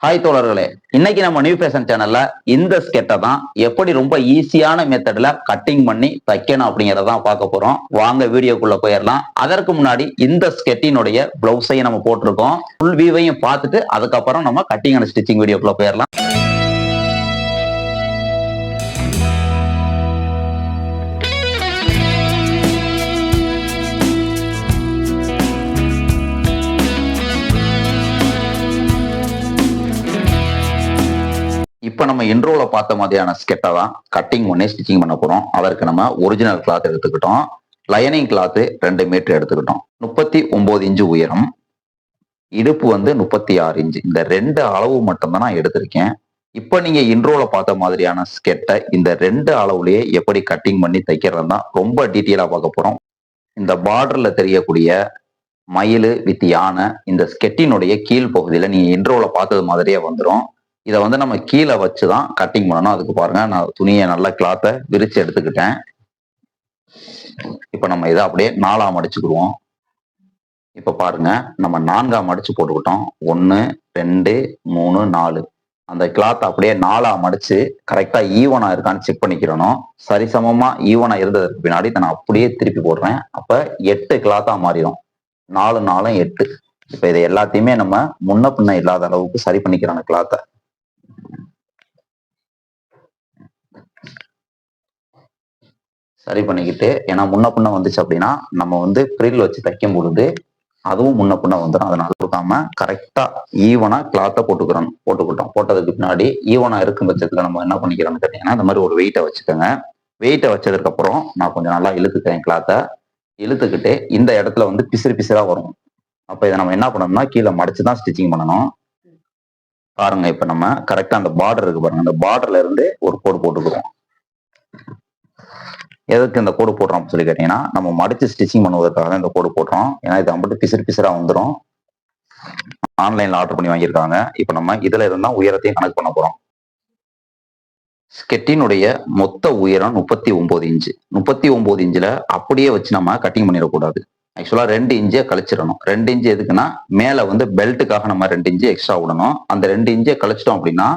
Hi தோழர்களே இன்னைக்கு நம்ம நியூ ஃபேஷன் சேனல்ல இந்த ஸ்கெட்டை தான் எப்படி ரொம்ப ஈஸியான மெத்தட்ல கட்டிங் பண்ணி தைக்கணும் அப்படிங்கறத தான் பார்க்க போறோம். வாங்க வீடியோக்குள்ள போயிடலாம் அதற்கு முன்னாடி இந்த ஸ்கெட்டினுடைய பிளவுஸையும் நம்ம போட்டிருக்கோம். ஃபுல் வியூவையும் பார்த்துட்டு அதுக்கப்புறம் நம்ம கட்டிங் அண்ட் ஸ்டிச்சிங் வீடியோக்குள்ள போயிடலாம் இப்போ நம்ம இன்ட்ரோல பார்த்த மாதிரியான ஸ்கெட்டை தான் கட்டிங் பண்ணி ஸ்டிச்சிங் பண்ண போகிறோம் அதற்கு நம்ம ஒரிஜினல் கிளாத் எடுத்துக்கிட்டோம். லைனிங் கிளாத்து ரெண்டு மீட்டர் எடுத்துக்கிட்டோம். முப்பத்தி ஒம்பது இன்ச்சு உயரம். இடுப்பு வந்து முப்பத்தி ஆறு இன்ச்சு. இந்த ரெண்டு அளவு மட்டும்தான் நான் எடுத்திருக்கேன். இப்போ நீங்கள் இன்ட்ரோல பார்த்த மாதிரியான ஸ்கெட்டை இந்த ரெண்டு அளவுலேயே எப்படி கட்டிங் பண்ணி தைக்கிறது தான் ரொம்ப டீட்டெயிலாக பார்க்க போகிறோம் இந்த பார்டரில் தெரியக்கூடிய மயில் வித் யானை இந்த ஸ்கெட்டினுடைய கீழ் பகுதியில் நீங்கள் இன்ட்ரோவில் பார்த்தது மாதிரியே வந்துடும் இதை வந்து நம்ம கீழே வச்சு தான் கட்டிங் பண்ணணும். அதுக்கு பாருங்க நான் துணியை நல்ல கிளாத்தை விரிச்சு எடுத்துக்கிட்டேன். இப்போ நம்ம இதை அப்படியே நாலாம் அடிச்சுக்கிடுவோம். இப்போ பாருங்க நம்ம நான்காம் அடிச்சு போட்டுக்கிட்டோம். ஒன்று ரெண்டு மூணு நாலு. அந்த கிளாத் அப்படியே நாலா மடிச்சு கரெக்டா ஈவனா இருக்கான்னு செக் பண்ணிக்கிறணும். சரிசமமா ஈவனா இருந்ததுக்கு பின்னாடி இதை நான் அப்படியே திருப்பி போடுறேன். அப்ப எட்டு கிளாத்தா மாறிடும். நாலு நாலும் எட்டு. இப்ப இதை எல்லாத்தையுமே நம்ம முன்ன பின்ன இல்லாத அளவுக்கு சரி பண்ணிக்கிறான கிளாத்தை சரி பண்ணிக்கிட்டு ஏன்னா முன்ன பின்ன வந்துச்சு அப்படின்னா நம்ம வந்து ப்ரில் வச்சு தைக்கும் பொழுது அதுவும் முன்ன பின்ன வந்துடும் அதனால கொடுக்காம கரெக்டா ஈவனா கிளாத்தை போட்டுக்கிறோம் போட்டுக்கிட்டோம். போட்டதுக்கு பின்னாடி ஈவனா இருக்கும் பட்சத்துல நம்ம என்ன பண்ணிக்கிறோம்னு கேட்டீங்கன்னா இந்த மாதிரி ஒரு வெயிட்டை வச்சுக்கோங்க. வெயிட்டை வச்சதுக்கு அப்புறம் நான் கொஞ்சம் நல்லா இழுத்துக்கிறேன் கிளாத்தை இழுத்துக்கிட்டு இந்த இடத்துல வந்து பிசிறு பிசிறா வரும். அப்ப இதை நம்ம என்ன பண்ணணும்னா கீழே மடிச்சு தான் ஸ்டிச்சிங் பண்ணணும். பாருங்க இப்ப நம்ம கரெக்டா அந்த பார்டர் இருக்கு பாருங்க. அந்த பார்டர்ல இருந்து ஒரு கோடு போட்டுக்கிறோம். எதுக்கு இந்த கோடு போடுறோம் சொல்லி கேட்டீங்கன்னா நம்ம மடிச்சு ஸ்டிச்சிங் பண்ணுவதற்காக தான் இந்த கோடு போடுறோம். ஏன்னா இது மட்டும் பிசிறு பிசிறா வந்துடும் ஆன்லைன்ல ஆர்டர் பண்ணி வாங்கியிருக்காங்க. இப்போ நம்ம இதுல இருந்தா உயரத்தையும் கணக்கு பண்ண போறோம். ஸ்கெட்டினுடைய மொத்த உயரம் முப்பத்தி ஒன்பது இன்ச்சு முப்பத்தி ஒன்பது இன்ச்சில் அப்படியே வச்சு நம்ம கட்டிங் பண்ணிடக்கூடாது. ஆக்சுவலாக ரெண்டு இன்ச்சை கழிச்சிடணும். ரெண்டு இன்ச்சு எதுக்குன்னா மேலே வந்து பெல்ட்டுக்காக நம்ம ரெண்டு இன்ச்சு எக்ஸ்ட்ரா விடணும். அந்த ரெண்டு இன்ச்சை கழிச்சிட்டோம் அப்படின்னா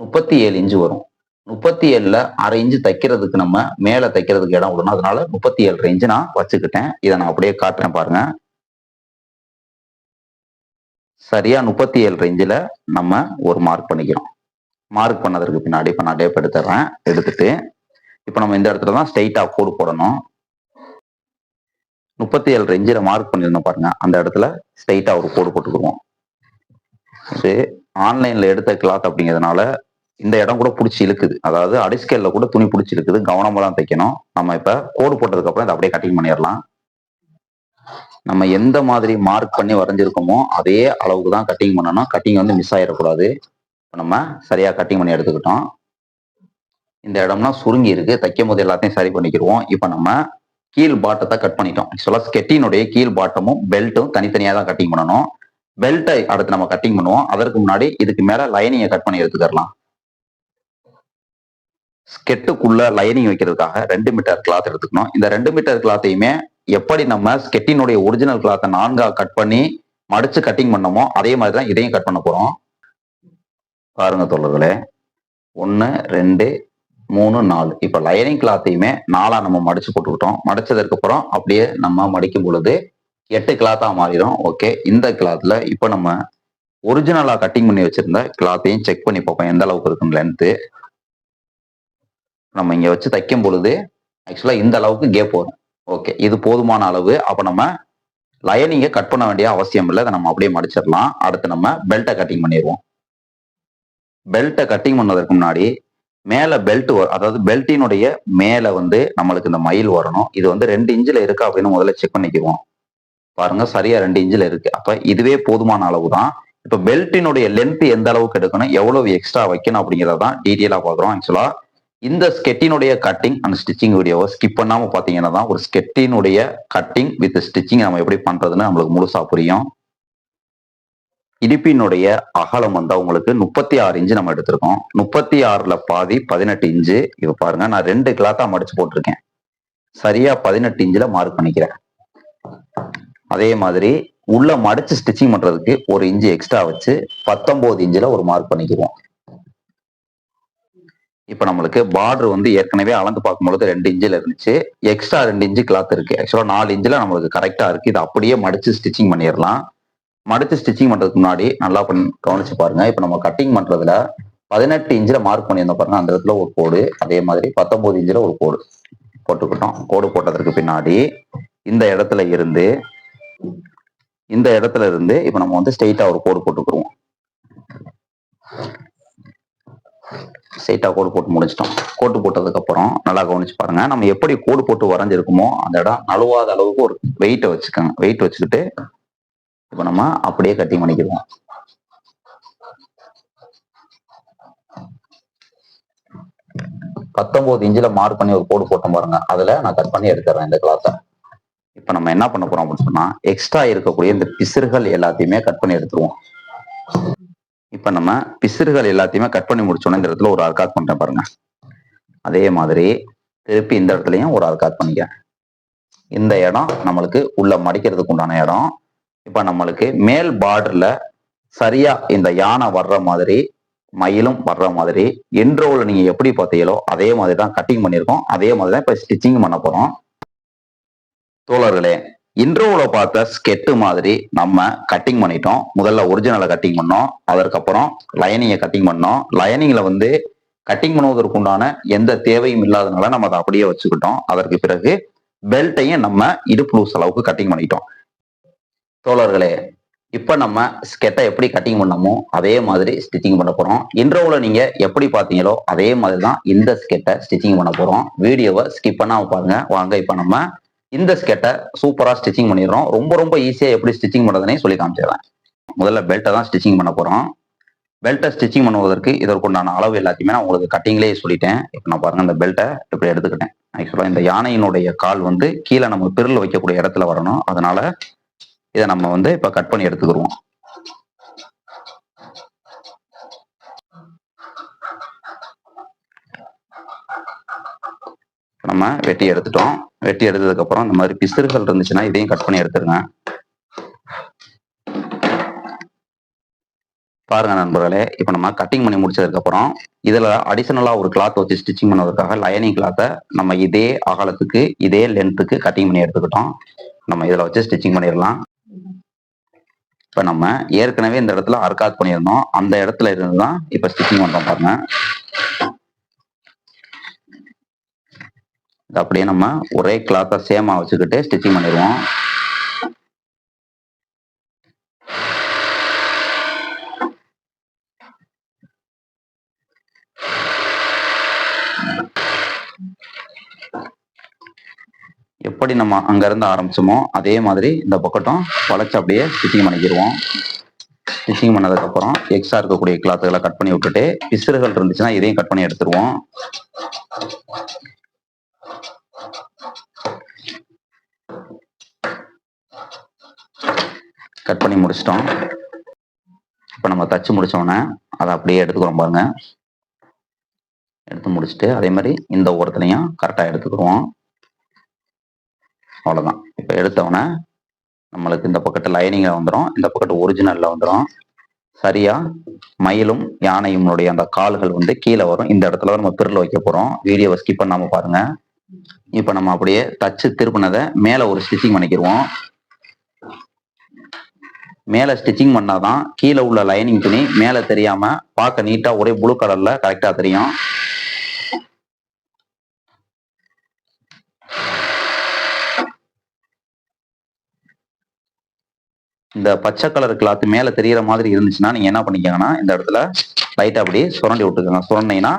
முப்பத்தி ஏழு இன்ச்சு வரும். முப்பத்தி ஏழுல அரை இன்ச்சு தைக்கிறதுக்கு நம்ம மேல தைக்கிறதுக்கு இடம் விடணும் அதனால முப்பத்தி ஏழு இன்ச்சு நான் வச்சுக்கிட்டேன். இதை நான் அப்படியே காட்டுறேன் பாருங்க. சரியா முப்பத்தி ஏழு ரேஞ்சில் நம்ம ஒரு மார்க் பண்ணிக்கிறோம். மார்க் பண்ணதற்கு பின்னாடி இப்போ நான் டேப் எடுத்துடுறேன் எடுத்துட்டு இப்போ நம்ம இந்த இடத்துல தான் ஸ்ட்ரெயிட்டாக கோடு போடணும். முப்பத்தி ஏழு ரேஞ்சில் மார்க் பண்ணியிருந்தோம் பாருங்க. அந்த இடத்துல ஸ்ட்ரைட்டாக ஒரு கோடு போட்டுக்குருவோம் இது ஆன்லைனில் எடுத்த கிளாத் அப்படிங்கிறதுனால இந்த இடம் கூட பிடிச்சி இழுக்குது. அதாவது அடிஸ்கேல்ல கூட துணி பிடிச்சி இழுக்குது. கவனமா தான் தைக்கணும். நம்ம இப்ப கோடு போட்டதுக்கு அப்புறம் இதை அப்படியே கட்டிங் பண்ணிடலாம். நம்ம எந்த மாதிரி மார்க் பண்ணி வரைஞ்சிருக்கோமோ அதே அளவுக்கு தான் கட்டிங் பண்ணணும். கட்டிங் வந்து மிஸ் ஆயிடக்கூடாது. நம்ம சரியா கட்டிங் பண்ணி எடுத்துக்கிட்டோம். இந்த இடம்னா சுருங்கி இருக்கு. தைக்கும் போது எல்லாத்தையும் சரி பண்ணிக்கிடுவோம். இப்போ நம்ம கீழ் பாட்டத்தை கட் பண்ணிட்டோம். ஆக்சுவலாக ஸ்கெட்டினுடைய கீழ் பாட்டமும் பெல்ட்டும் தனித்தனியாக தான் கட்டிங் பண்ணணும். பெல்ட்டை அடுத்து நம்ம கட்டிங் பண்ணுவோம். அதற்கு முன்னாடி இதுக்கு மேலே லைனிங்கை கட் பண்ணி எடுத்துக்கலாம் ஸ்கெட்டுக்குள்ள லைனிங் வைக்கிறதுக்காக ரெண்டு மீட்டர் கிளாத் எடுத்துக்கணும். இந்த ரெண்டு மீட்டர் கிளாத்தையுமே எப்படி நம்ம ஸ்கெட்டினுடைய ஒரிஜினல் கிளாத்தை நான்கா கட் பண்ணி மடிச்சு கட்டிங் பண்ணோமோ அதே மாதிரி தான் இதையும் கட் பண்ண போறோம். பாருங்க தோழர்களே. ஒன்று ரெண்டு மூணு நாலு. இப்போ லைனிங் கிளாத்தையுமே நாலாக நம்ம மடிச்சு போட்டுக்கிட்டோம். மடிச்சதற்கு அப்புறம் அப்படியே நம்ம மடிக்கும் பொழுது எட்டு கிளாத்தாக மாறிடும். ஓகே இந்த கிளாத்தில் இப்போ நம்ம ஒரிஜினலாக கட்டிங் பண்ணி வச்சிருந்த கிளாத்தையும் செக் பண்ணி பார்ப்போம். எந்த அளவுக்கு இருக்குன்னு லென்த்து நம்ம இங்க வச்சு தைக்கும் பொழுது ஆக்சுவலா இந்த அளவுக்கு கேப் வரும். ஓகே இது போதுமான அளவு. அப்ப நம்ம லைனிங்கை கட் பண்ண வேண்டிய அவசியம் இல்லை. அதை நம்ம அப்படியே மடிச்சிடலாம். அடுத்து நம்ம பெல்ட்டை கட்டிங் பண்ணிடுவோம். பெல்ட்டை கட்டிங் பண்ணதற்கு முன்னாடி மேல பெல்ட் அதாவது பெல்ட்டினுடைய மேல வந்து நம்மளுக்கு இந்த மயில் வரணும். இது வந்து ரெண்டு இன்ச்சில் இருக்கா அப்படின்னு முதல்ல செக் பண்ணிக்குவோம் பாருங்க சரியா ரெண்டு இன்ச்சில் இருக்கு. அப்ப இதுவே போதுமான அளவு தான். இப்ப பெல்ட்டினுடைய லென்த் எந்த அளவுக்கு எடுக்கணும் எவ்வளவு எக்ஸ்ட்ரா வைக்கணும் அப்படிங்கிறதான் டீட்டெயிலா பாக்குறோம் ஆக்சுவலா இந்த ஸ்கெட்டினுடைய கட்டிங் அண்ட் ஸ்டிச்சிங் வீடியோவை ஸ்கிப் பண்ணாமல் பார்த்தீங்கன்னா தான் ஒரு ஸ்கெட்டினுடைய கட்டிங் வித் ஸ்டிச்சிங் நம்ம எப்படி பண்ணுறதுன்னு நம்மளுக்கு முழுசாக புரியும். இடுப்பினுடைய அகலம் வந்து உங்களுக்கு முப்பத்தி ஆறு இன்ச்சு நம்ம எடுத்திருக்கோம். முப்பத்தி ஆறில் பாதி பதினெட்டு இன்ச்சு இப்ப பாருங்க நான் ரெண்டு கிளாத்தாக மடிச்சு போட்டிருக்கேன். சரியா பதினெட்டு இன்ச்சில் மார்க் பண்ணிக்கிறேன். அதே மாதிரி உள்ள மடிச்சு ஸ்டிச்சிங் பண்ணுறதுக்கு ஒரு இன்ச்சு எக்ஸ்ட்ரா வச்சு பத்தொம்போது இன்ச்சில் ஒரு மார்க் பண்ணிக்குவோம் இப்போ நம்மளுக்கு பார்டர் வந்து ஏற்கனவே அளந்து பார்க்கும்பொழுது ரெண்டு இன்ச்சில் இருந்துச்சு. எக்ஸ்ட்ரா ரெண்டு இன்ச்சு கிளாத் இருக்கு. ஆக்சுவலாக நாலு இன்ச்சில் நம்மளுக்கு கரெக்டாக இருக்கு. இது அப்படியே மடிச்சு ஸ்டிச்சிங் பண்ணிடலாம். மடிச்சு ஸ்டிச்சிங் பண்றதுக்கு முன்னாடி நல்லா பண்ணி கவனிச்சு பாருங்க. இப்போ நம்ம கட்டிங் பண்றதுல பதினெட்டு இன்ச்சில் மார்க் பண்ணியிருந்தோம் பாருங்க. அந்த இடத்துல ஒரு கோடு அதே மாதிரி பத்தொன்பது இன்ச்சில் ஒரு கோடு போட்டுக்கிட்டோம். கோடு போட்டதற்கு பின்னாடி இந்த இடத்துல இருந்து இந்த இடத்துல இருந்து இப்போ நம்ம வந்து ஸ்ட்ரெயிட்டா ஒரு கோடு போட்டுக்கிறோம். ஸ்ட்ரெயிட்டா கோடு போட்டு முடிச்சிட்டோம். கோட்டு போட்டதுக்கு அப்புறம் நல்லா கவனிச்சு பாருங்க. நம்ம எப்படி கோடு போட்டு வரைஞ்சிருக்குமோ அந்த இடம் நழுவாத அளவுக்கு ஒரு வெயிட்டை வச்சுக்கோங்க. வெயிட் வச்சுக்கிட்டு இப்போ நம்ம அப்படியே கட்டிங் பண்ணிக்கிடுவோம் பத்தொன்பது இன்ச்சில் மார்க் பண்ணி ஒரு கோடு போட்டோம் பாருங்க. அதுல நான் கட் பண்ணி எடுத்துறேன் இந்த கிளாத்தை இப்போ நம்ம என்ன பண்ண போறோம் அப்படின்னு சொன்னா எக்ஸ்ட்ரா இருக்கக்கூடிய இந்த பிசிறுகள் எல்லாத்தையுமே கட் பண்ணி எடுத்துருவோம். இப்போ நம்ம பிசிறுகள் எல்லாத்தையுமே கட் பண்ணி முடிச்சோன்னே இந்த இடத்துல ஒரு ஆர்காட் பண்றேன் பாருங்க. அதே மாதிரி திருப்பி இந்த இடத்துலயும் ஒரு ஆர்காட் பண்ணிக்க. இந்த இடம் நம்மளுக்கு உள்ள மடிக்கிறதுக்கு உண்டான இடம். இப்போ நம்மளுக்கு மேல் பார்டர்ல சரியா இந்த யானை வர்ற மாதிரி மயிலும் வர்ற மாதிரி இன்ட்ரோவில் நீங்க எப்படி பார்த்தீங்களோ அதே மாதிரி தான் கட்டிங் பண்ணியிருக்கோம். அதே மாதிரி தான் இப்போ ஸ்டிச்சிங் பண்ண போறோம். தோழர்களே இன்ட்ரோவில் பார்த்த ஸ்கெட்டு மாதிரி நம்ம கட்டிங் பண்ணிட்டோம். முதல்ல ஒரிஜினலை கட்டிங் பண்ணோம். அதற்கப்புறம் லைனிங்கை கட்டிங் பண்ணோம். லைனிங்கில் வந்து கட்டிங் பண்ணுவதற்கு உண்டான எந்த தேவையும் இல்லாதனால நம்ம அதை அப்படியே வச்சுக்கிட்டோம். அதற்கு பிறகு பெல்ட்டையும் நம்ம இடுப்பு லூஸ் அளவுக்கு கட்டிங் பண்ணிட்டோம். தோழர்களே இப்போ நம்ம ஸ்கெட்டை எப்படி கட்டிங் பண்ணமோ அதே மாதிரி ஸ்டிச்சிங் பண்ண போகிறோம் இன்ட்ரோவில் நீங்கள் எப்படி பார்த்தீங்களோ அதே மாதிரி தான் இந்த ஸ்கெட்டை ஸ்டிச்சிங் பண்ண போகிறோம் வீடியோவை ஸ்கிப் பண்ணாமல் பாருங்கள் வாங்க இப்போ நம்ம இந்த ஸ்கெட்டை சூப்பராக ஸ்டிச்சிங் பண்ணிடுறோம். ரொம்ப ரொம்ப ஈஸியாக எப்படி ஸ்டிச்சிங் பண்ணுறதுனே சொல்லி காமிச்சிடுறேன். முதல்ல பெல்ட்டை தான் ஸ்டிச்சிங் பண்ண போகிறோம் பெல்ட்டை ஸ்டிச்சிங் பண்ணுவதற்கு இதற்குண்டான அளவு எல்லாத்தையுமே நான் உங்களுக்கு கட்டிங்லேயே சொல்லிட்டேன். இப்போ நான் பாருங்க இந்த பெல்ட்டை இப்படி எடுத்துக்கிட்டேன். ஆக்சுவலாக இந்த யானையினுடைய கால் வந்து கீழே நம்ம பிரில் வைக்கக்கூடிய இடத்துல வரணும். அதனால இதை நம்ம வந்து இப்போ கட் பண்ணி எடுத்துக்கிடுவோம். நம்ம வெட்டி எடுத்துட்டோம். வெட்டி எடுத்ததுக்கு அப்புறம் இந்த மாதிரி பிசுறுகள் இருந்துச்சுன்னா இதையும் கட் பண்ணி எடுத்துருங்க. பாருங்க நண்பர்களே இப்போ நம்ம கட்டிங் பண்ணி முடிச்சதுக்கு அப்புறம் இதுல அடிஷனலா ஒரு கிளாத் வச்சு ஸ்டிச்சிங் பண்ணுவதற்காக லைனிங் கிளாத்தை நம்ம இதே அகலத்துக்கு இதே லென்த்துக்கு கட்டிங் பண்ணி எடுத்துக்கிட்டோம். நம்ம இதுல வச்சு ஸ்டிச்சிங் பண்ணிடலாம். இப்போ நம்ம ஏற்கனவே இந்த இடத்துல அர்காத் பண்ணியிருந்தோம். அந்த இடத்துல இருந்து தான் இப்போ ஸ்டிச்சிங் பண்றோம் பாருங்க இது அப்படியே நம்ம ஒரே கிளாத்தை சேமா வச்சுக்கிட்டு ஸ்டிச்சிங் பண்ணிடுவோம். எப்படி நம்ம அங்க இருந்து ஆரம்பிச்சோமோ அதே மாதிரி இந்த பக்கட்டும் வளைச்சு அப்படியே ஸ்டிச்சிங் பண்ணிக்கிடுவோம் ஸ்டிச்சிங் பண்ணதுக்கு அப்புறம் எக்ஸ்ட்ரா இருக்கக்கூடிய கிளாத்துகளை கட் பண்ணி விட்டுட்டு பிசுறுகள் இருந்துச்சுன்னா இதையும் கட் பண்ணி எடுத்துருவோம். கட் பண்ணி முடிச்சிட்டோம். இப்போ நம்ம தச்சு முடிச்சோடனே அதை அப்படியே எடுத்துக்கிறோம் பாருங்க. எடுத்து முடிச்சுட்டு அதே மாதிரி இந்த ஓரத்துலையும் கரெக்டாக எடுத்துக்கிடுவோம் அவ்வளோதான் இப்போ எடுத்தோடனே நம்மளுக்கு இந்த பக்கத்து லைனிங்கில் வந்துடும் இந்த பக்கத்து ஒரிஜினலில் வந்துடும் சரியா? மயிலும் யானையினுடைய அந்த கால்கள் வந்து கீழே வரும். இந்த இடத்துல நம்ம பிரில் வைக்க போகிறோம் வீடியோவை ஸ்கிப் பண்ணாமல் பாருங்க. இப்போ நம்ம அப்படியே தச்சு திருப்பினதை மேலே ஒரு ஸ்டிச்சிங் பண்ணிக்கிடுவோம் மேலே ஸ்டிச்சிங் பண்ணால் தான் கீழே உள்ள லைனிங் துணி மேலே தெரியாமல் பார்க்க நீட்டாக ஒரே ப்ளூ கலரில் கரெக்டாக தெரியும். இந்த பச்சை கலர் கிளாத் மேலே தெரிகிற மாதிரி இருந்துச்சுன்னா நீங்கள் என்ன பண்ணிக்கங்கன்னா இந்த இடத்துல லைட்டாக அப்படி சுரண்டி விட்டுக்கோங்க. சுரண்டிங்கன்னா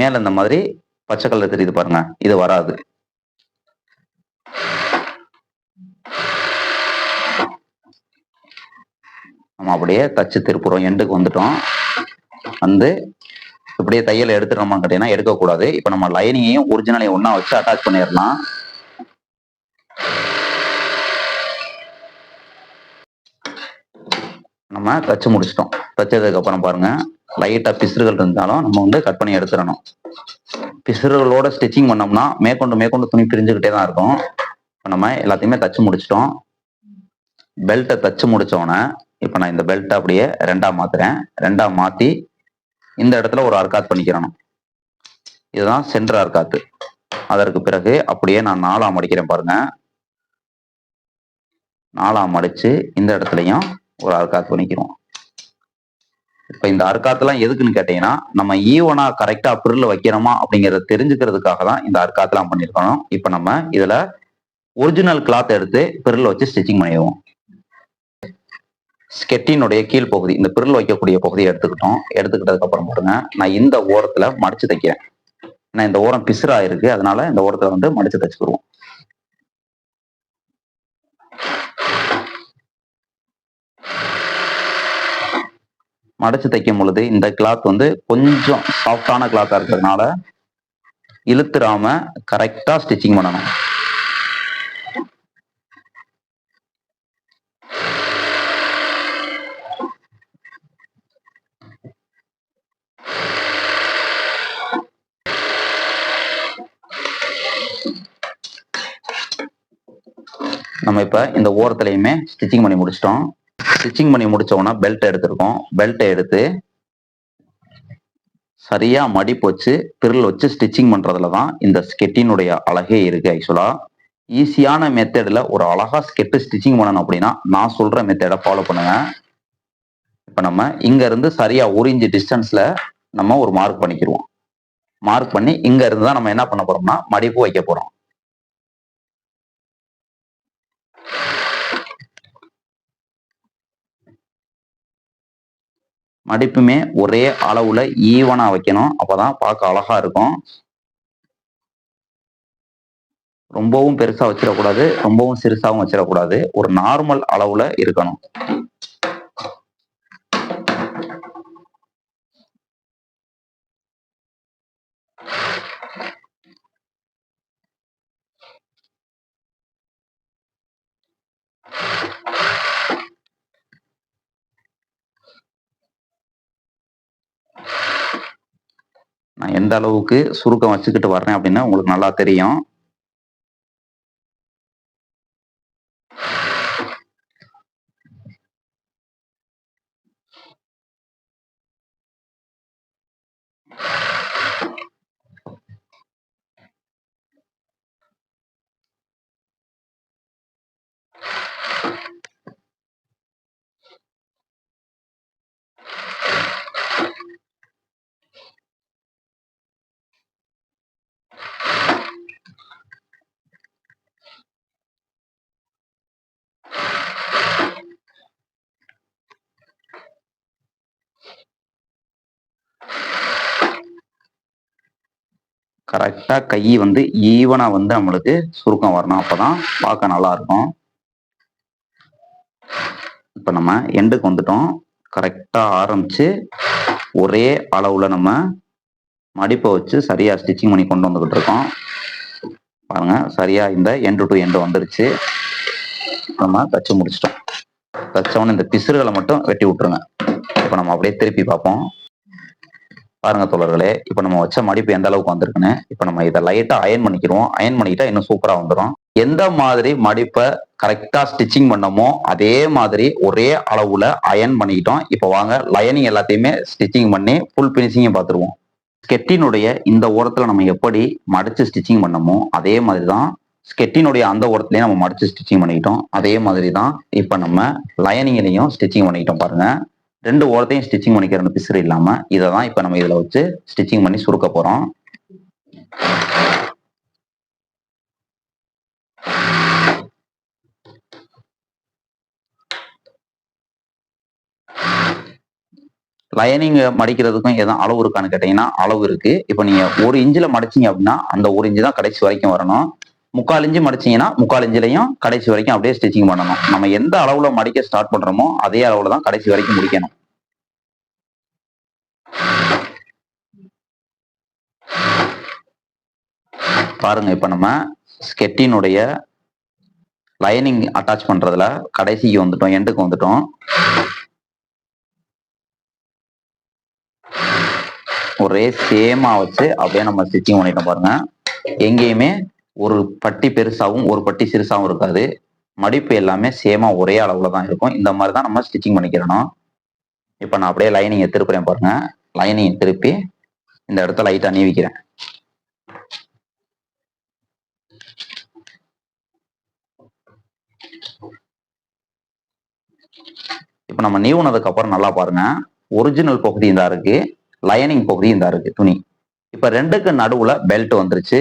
மேலே இந்த மாதிரி பச்சை கலர் தெரியுது பாருங்க. இது வராது. நம்ம அப்படியே தச்சு திருப்புறோம் எண்டுக்கு வந்துட்டோம். வந்து இப்படியே தையல் எடுத்துட்டோமா கேட்டீங்கன்னா எடுக்கக்கூடாது. இப்போ நம்ம லைனிங்கையும் ஒரிஜினலையும் ஒன்றா வச்சு அட்டாச் பண்ணிடலாம். நம்ம தச்சு முடிச்சிட்டோம். தச்சதுக்கு அப்புறம் பாருங்க லைட்டா பிசுறுகள் இருந்தாலும் நம்ம வந்து கட் பண்ணி எடுத்துடணும். பிசுறுகளோட ஸ்டிச்சிங் பண்ணோம்னா மேற்கொண்டு மேற்கொண்டு துணி பிரிஞ்சுக்கிட்டே தான் இருக்கும். இப்போ நம்ம எல்லாத்தையுமே தச்சு முடிச்சிட்டோம். பெல்ட்டை தச்சு முடிச்சோடனே இப்போ நான் இந்த பெல்ட்டை அப்படியே ரெண்டாக மாற்றுறேன் ரெண்டாக மாற்றி இந்த இடத்துல ஒரு அர்க்காத் பண்ணிக்கிறணும். இதுதான் சென்டர் அர்க்காத்து அதற்கு பிறகு அப்படியே நான் நாலாம் அடிக்கிறேன் பாருங்க. நாலாம் அடித்து இந்த இடத்துலையும் ஒரு அர்க்காத் பண்ணிக்கிறோம். இப்போ இந்த அர்க்காத்தெல்லாம் எதுக்குன்னு கேட்டீங்கன்னா நம்ம ஈவனா கரெக்டாக பிரில் வைக்கிறோமா அப்படிங்கிறத தெரிஞ்சுக்கிறதுக்காக தான் இந்த அர்க்காத்தெல்லாம் பண்ணியிருக்கணும். இப்போ நம்ம இதில் ஒரிஜினல் கிளாத் எடுத்து பிரில் வச்சு ஸ்டிச்சிங் பண்ணிடுவோம். ஸ்கெட்டினுடைய கீழ் பகுதி இந்த பிரில் வைக்கக்கூடிய பகுதியை எடுத்துக்கிட்டோம். எடுத்துக்கிட்டதுக்கு அப்புறம் பாருங்க நான் இந்த ஓரத்துல மடிச்சு தைக்கிறேன். நான் இந்த ஓரம் பிசுரா இருக்கு அதனால இந்த ஓரத்துல வந்து மடிச்சு தைச்சுக்கிடுவோம் மடிச்சு தைக்கும் பொழுது இந்த கிளாத் வந்து கொஞ்சம் சாஃப்டான கிளாத்தா இருக்கிறதுனால இழுத்துறாம கரெக்டா ஸ்டிச்சிங் பண்ணணும் நம்ம இப்ப இந்த ஓரத்துலையுமே ஸ்டிச்சிங் பண்ணி முடிச்சிட்டோம். ஸ்டிச்சிங் பண்ணி முடிச்சோம்னா பெல்ட் எடுத்திருக்கோம். பெல்ட்டை எடுத்து சரியா மடிப்பு வச்சு பிரில் வச்சு ஸ்டிச்சிங் பண்றதுல தான் இந்த ஸ்கெட்டினுடைய அழகே இருக்கு ஆக்சுவலா ஈஸியான மெத்தடில் ஒரு அழகா ஸ்கெட்டு ஸ்டிச்சிங் பண்ணணும் அப்படின்னா நான் சொல்ற மெத்தடை ஃபாலோ பண்ணுங்க. இப்போ நம்ம இங்க இருந்து சரியா ஒரு இன்ச்சு டிஸ்டன்ஸ்ல நம்ம ஒரு மார்க் பண்ணிக்கிருவோம் மார்க் பண்ணி இங்க இருந்து தான் நம்ம என்ன பண்ண போறோம்னா மடிப்பு வைக்க போறோம். மடிப்புமே ஒரே அளவுல ஈவனா வைக்கணும். அப்பதான் பார்க்க அழகா இருக்கும். ரொம்பவும் பெருசா வச்சிடக்கூடாது. ரொம்பவும் சிறுசாவும் வச்சிடக்கூடாது. ஒரு நார்மல் அளவுல இருக்கணும். நான் எந்த அளவுக்கு சுருக்கம் வச்சுக்கிட்டு வர்றேன் அப்படின்னா உங்களுக்கு நல்லா தெரியும். கரெக்டாக கை வந்து ஈவனாக வந்து நம்மளுக்கு சுருக்கம் வரணும். அப்போ தான் பார்க்க நல்லா இருக்கும் நம்ம எண்டுக்கு வந்துட்டோம். கரெக்டாக ஆரம்பித்து ஒரே அளவில் நம்ம மடிப்பை வச்சு சரியாக ஸ்டிச்சிங் பண்ணி கொண்டு வந்துக்கிட்டு இருக்கோம். பாருங்கள் சரியாக இந்த எண்டு டு எண்டு வந்துருச்சு நம்ம தச்சு முடிச்சிட்டோம். தச்சவொன்னே இந்த பிசுறுகளை மட்டும் வெட்டி விட்டுருங்க. இப்போ நம்ம அப்படியே திருப்பி பார்ப்போம். பாருங்க தோழர்களே இப்போ நம்ம வச்ச மடிப்பு எந்த அளவுக்கு வந்திருக்குன்னு இப்போ நம்ம இதை லைட்டா அயன் பண்ணிக்கிறோம் அயன் பண்ணிக்கிட்டா இன்னும் சூப்பரா வந்துடும் எந்த மாதிரி மடிப்பை கரெக்டா ஸ்டிச்சிங் பண்ணமோ அதே மாதிரி ஒரே அளவுல அயன் பண்ணிக்கிட்டோம். இப்போ வாங்க லைனிங் எல்லாத்தையுமே ஸ்டிச்சிங் பண்ணி ஃபுல் பினிஷிங்கும் பார்த்துருவோம். ஸ்கெட்டினுடைய இந்த ஓரத்துல நம்ம எப்படி மடிச்சு ஸ்டிச்சிங் பண்ணமோ அதே மாதிரி தான் ஸ்கெட்டினுடைய அந்த ஓரத்துலயும் நம்ம மடிச்சு ஸ்டிச்சிங் பண்ணிக்கிட்டோம். அதே மாதிரி தான் இப்போ நம்ம லைனிங்லையும் ஸ்டிச்சிங் பண்ணிக்கிட்டோம் பாருங்க. ரெண்டு ஓரத்தையும் ஸ்டிச்சிங் பண்ணிக்கிற அந்த பிசுறு இல்லாம இதை தான் இப்போ நம்ம இதுல வச்சு ஸ்டிச்சிங் பண்ணி சுருக்க போறோம். லைனிங் மடிக்கிறதுக்கும் எதுவும் அளவு இருக்கான்னு கேட்டீங்கன்னா அளவு இருக்கு. இப்போ நீங்க ஒரு இன்ச்சில் மடிச்சீங்க அப்படின்னா அந்த ஒரு இன்ச்சு தான் கடைசி வரைக்கும் வரணும். முக்கால் இஞ்சு மடிச்சீங்கன்னா முக்கால் இஞ்சிலையும் கடைசி வரைக்கும் அப்படியே ஸ்டிச்சிங் பண்ணணும். நம்ம எந்த அளவுல மடிக்க ஸ்டார்ட் பண்றோமோ அதே அளவுல தான் கடைசி வரைக்கும் முடிக்கணும். பாருங்க இப்ப நம்ம ஸ்கெட்டினுடைய லைனிங் அட்டாச் பண்றதுல கடைசிக்கு வந்துட்டோம் எண்டுக்கு வந்துட்டோம். ஒரே சேமா வச்சு அப்படியே நம்ம ஸ்டிச்சிங் பண்ணிட்டோம் பாருங்க. எங்கேயுமே ஒரு பட்டி பெருசாகவும் ஒரு பட்டி சிறுசாகவும் இருக்காது. மடிப்பு எல்லாமே சேமாக ஒரே அளவில் தான் இருக்கும். இந்த மாதிரி தான் நம்ம ஸ்டிச்சிங் பண்ணிக்கிறணும். இப்போ நான் அப்படியே லைனிங்கை திருப்புறேன் பாருங்க. லைனிங்கை திருப்பி இந்த இடத்த லைட்டாக நீவிக்கிறேன். இப்போ நம்ம நீவுனதுக்கு அப்புறம் நல்லா பாருங்க. ஒரிஜினல் பகுதி இந்த இருக்கு. லைனிங் பகுதி இந்த இருக்கு. துணி. இப்போ ரெண்டுக்கு நடுவில் பெல்ட் வந்துருச்சு.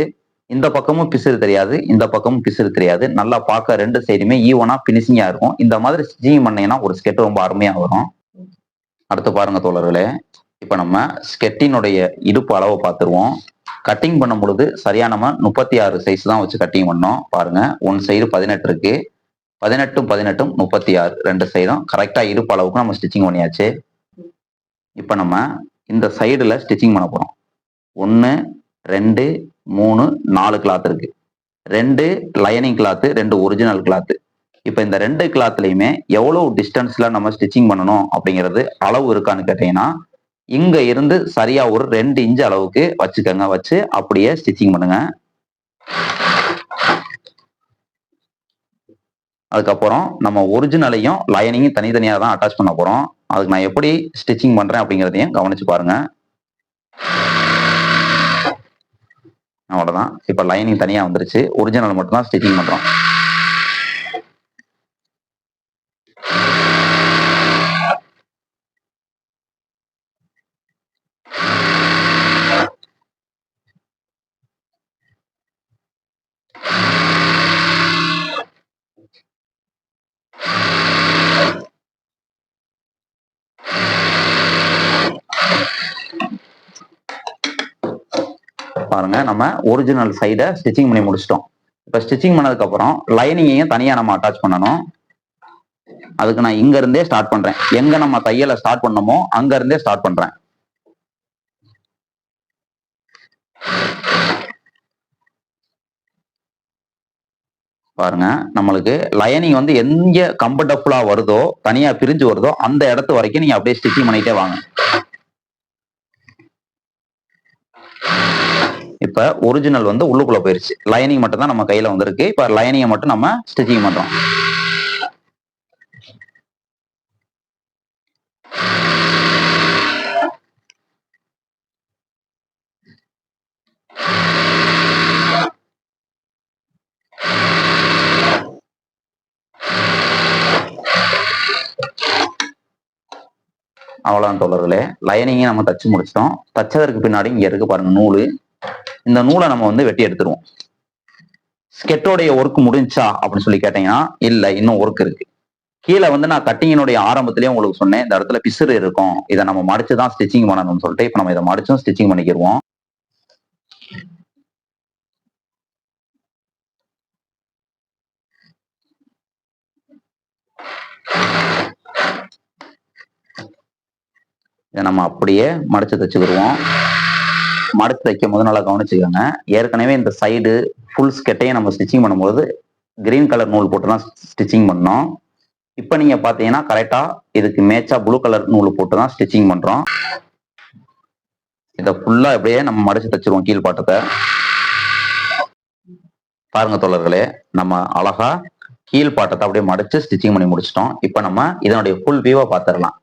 இந்த பக்கமும் பிசுறு தெரியாது இந்த பக்கமும் பிசுறு தெரியாது. நல்லா பார்க்க ரெண்டு சைடுமே ஈவனா பினிஷிங்கா இருக்கும். இந்த மாதிரி ஸ்டிச்சிங் பண்ணீங்கன்னா ஒரு ஸ்கெட் ரொம்ப அருமையா வரும். அடுத்து பாருங்க தோழர்களே. இப்போ நம்ம ஸ்கெட்டினுடைய இடுப்பு அளவை பார்த்துருவோம். கட்டிங் பண்ணும் பொழுது சரியா நம்ம முப்பத்தி ஆறு சைஸ் தான் வச்சு கட்டிங் பண்ணோம். பாருங்க ஒன் சைடு பதினெட்டு இருக்கு. பதினெட்டும் பதினெட்டும் முப்பத்தி ஆறு. ரெண்டு சைடும் கரெக்டா இடுப்பு அளவுக்கு நம்ம ஸ்டிச்சிங் பண்ணியாச்சு. இப்போ நம்ம இந்த சைடுல ஸ்டிச்சிங் பண்ண போறோம். ஒன்று ரெண்டு மூணு நாலு கிளாத் இருக்கு. ரெண்டு லைனிங் கிளாத்து ரெண்டு ஒரிஜினல் கிளாத்து இப்போ இந்த ரெண்டு கிளாத்லையுமே எவ்வளோ டிஸ்டன்ஸில் நம்ம ஸ்டிச்சிங் பண்ணணும் அப்படிங்கிறது அளவு இருக்கான்னு கேட்டிங்கன்னா இங்கே இருந்து சரியாக ஒரு ரெண்டு இன்ச் அளவுக்கு வச்சுக்கோங்க. வச்சு அப்படியே ஸ்டிச்சிங் பண்ணுங்க. அதுக்கப்புறம் நம்ம ஒரிஜினலையும் லைனிங்கும் தனித்தனியாக தான் அட்டாச் பண்ண போகிறோம் அதுக்கு நான் எப்படி ஸ்டிச்சிங் பண்ணுறேன் அப்படிங்கிறதையும் கவனித்து பாருங்கள் அவ்வளவுதான். இப்போ லைனிங் தனியா வந்துருச்சு. ஒரிஜினல் மட்டும் தான் ஸ்டிச்சிங் பண்ணுறோம் பாருங்க. நம்ம ஒரிஜினல் சைடை ஸ்டிச்சிங் பண்ணி முடிச்சிட்டோம். இப்போ ஸ்டிச்சிங் பண்ணதுக்கு அப்புறம் லைனிங்கையும் தனியாக நம்ம அட்டாச் பண்ணணும். அதுக்கு நான் இங்க இருந்தே ஸ்டார்ட் பண்றேன். எங்க நம்ம தையலை ஸ்டார்ட் பண்ணமோ அங்க இருந்தே ஸ்டார்ட் பண்றேன். பாருங்க. நம்மளுக்கு லைனிங் வந்து எங்க கம்ஃபர்டபுளா வருதோ தனியா பிரிஞ்சு வருதோ அந்த இடத்து வரைக்கும் நீங்க அப்படியே ஸ்டிச்சிங் பண்ணிட்டே வாங்க. இப்ப ஒரிஜினல் வந்து உள்ளுக்குள்ள போயிருச்சு. லைனிங் மட்டும் தான் நம்ம கையில வந்திருக்கு. இப்ப லைனிங்கை மட்டும் நம்ம ஸ்டிச்சிங் பண்றோம். அவ்வளோதான் தோழர்களே. லைனிங்கை நம்ம தச்சு முடிச்சிட்டோம். தச்சதற்கு பின்னாடி இங்கே இருக்கு பாருங்க நூல். இந்த நூலை நம்ம வந்து வெட்டி எடுத்துருவோம். ஸ்கெட்டோடைய ஒர்க் முடிஞ்சா அப்படின்னு சொல்லி கேட்டீங்கன்னா இல்ல இன்னும் ஒர்க் இருக்கு. கீழே வந்து நான் கட்டிங்கினுடைய ஆரம்பத்திலேயே உங்களுக்கு சொன்னேன் இந்த இடத்துல பிசுறு இருக்கும் இதை நம்ம மடிச்சு தான் ஸ்டிச்சிங் பண்ணணும்னு சொல்லிட்டு இப்போ நம்ம இதை மடிச்சும் ஸ்டிச்சிங் பண்ணிக்கிருவோம். இதை நம்ம அப்படியே மடிச்சு தச்சுக்கிடுவோம் மடத்து தைக்கும் போது நல்லா கவனிச்சுக்கோங்க. ஏற்கனவே இந்த சைடு ஃபுல் ஸ்கெட்டையும் நம்ம ஸ்டிச்சிங் பண்ணும்போது கிரீன் கலர் நூல் போட்டு தான் ஸ்டிச்சிங் பண்ணோம். இப்போ நீங்க பாத்தீங்கன்னா கரெக்டா இதுக்கு மேட்சா ப்ளூ கலர் நூல் போட்டு தான் ஸ்டிச்சிங் பண்றோம். இதை ஃபுல்லா அப்படியே நம்ம மடிச்சு தைச்சிருவோம் கீழ்பாட்டத்தை பாருங்க தோழர்களே நம்ம அழகா கீழ்பாட்டத்தை அப்படியே மடிச்சு ஸ்டிச்சிங் பண்ணி முடிச்சிட்டோம். இப்போ நம்ம இதனுடைய ஃபுல் வியூவை பார்த்துடலாம்